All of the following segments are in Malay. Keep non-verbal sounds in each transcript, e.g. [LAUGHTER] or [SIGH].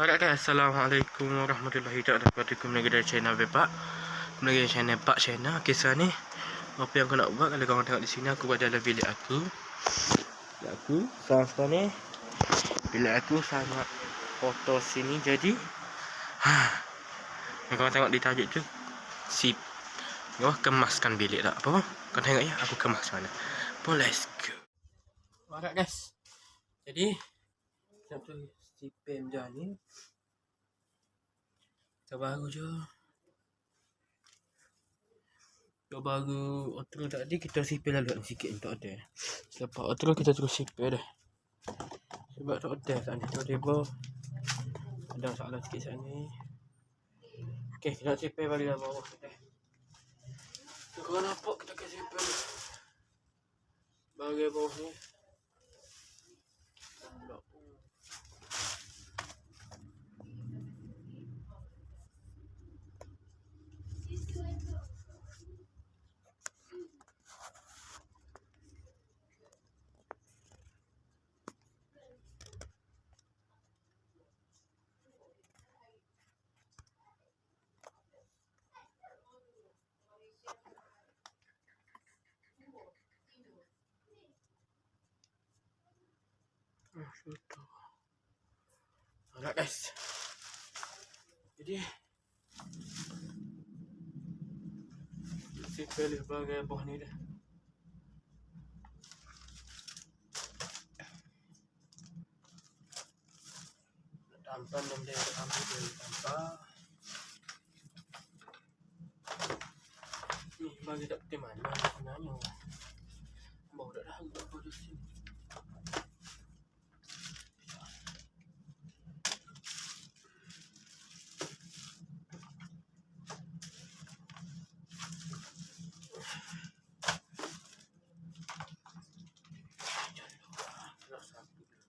Alright guys, Assalamualaikum warahmatullahi wabarakatuh. Kembali dari channel Bepak. Kembali dari channel Pak Channel. Kisah ni apa yang aku nak buat kalau korang tengok di sini aku buat dalam bilik aku. Bilik aku sekarang sekarang ni bilik aku sangat kotor sini jadi [SIGHS] ha. Yang korang tengok di tajuk tu sip Kau kemaskan bilik tak apa? Kau tengok ya aku kemas mana. Pun let's go. Alright guys. Jadi satu si Pem je ni. Baru je. Kita baru outro tadi kita sipil lalu sikit untuk ada. Lepas outro kita terus sipil dah. Sebab tak ada saat ni. Tiba-tiba ada soalan sikit saat ni. Okay, kita sipil balik dalam bawah kita. Kau nampak kita kasi sipil. Bagai bawah ni. Sudah. Alright guys. Jadi si pilih bagai buah ni dah. Tanpa nem dia ambil dia tanpa. Ni bagi tak tim mana sebenarnya. Bawa dah dah aku di sini.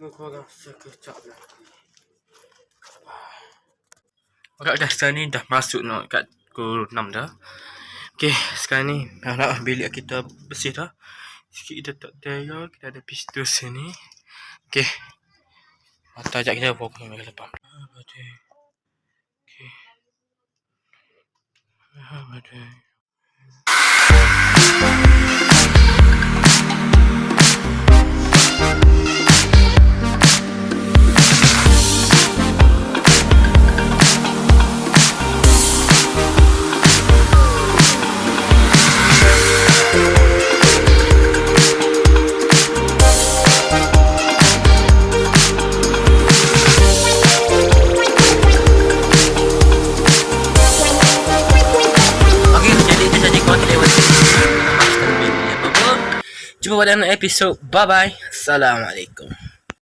Tengok korang sekejap lagi. Okay guys, sekarang ni dah masuk nak kat pukul 6 dah. Okay, sekarang ni nak bilik kita bersih dah. Sikit kita tak tayar Kita ada pistol sini Okay Mata ajak kita Bawa ke depan see you in another episode. Bye bye. Assalamu alaikum.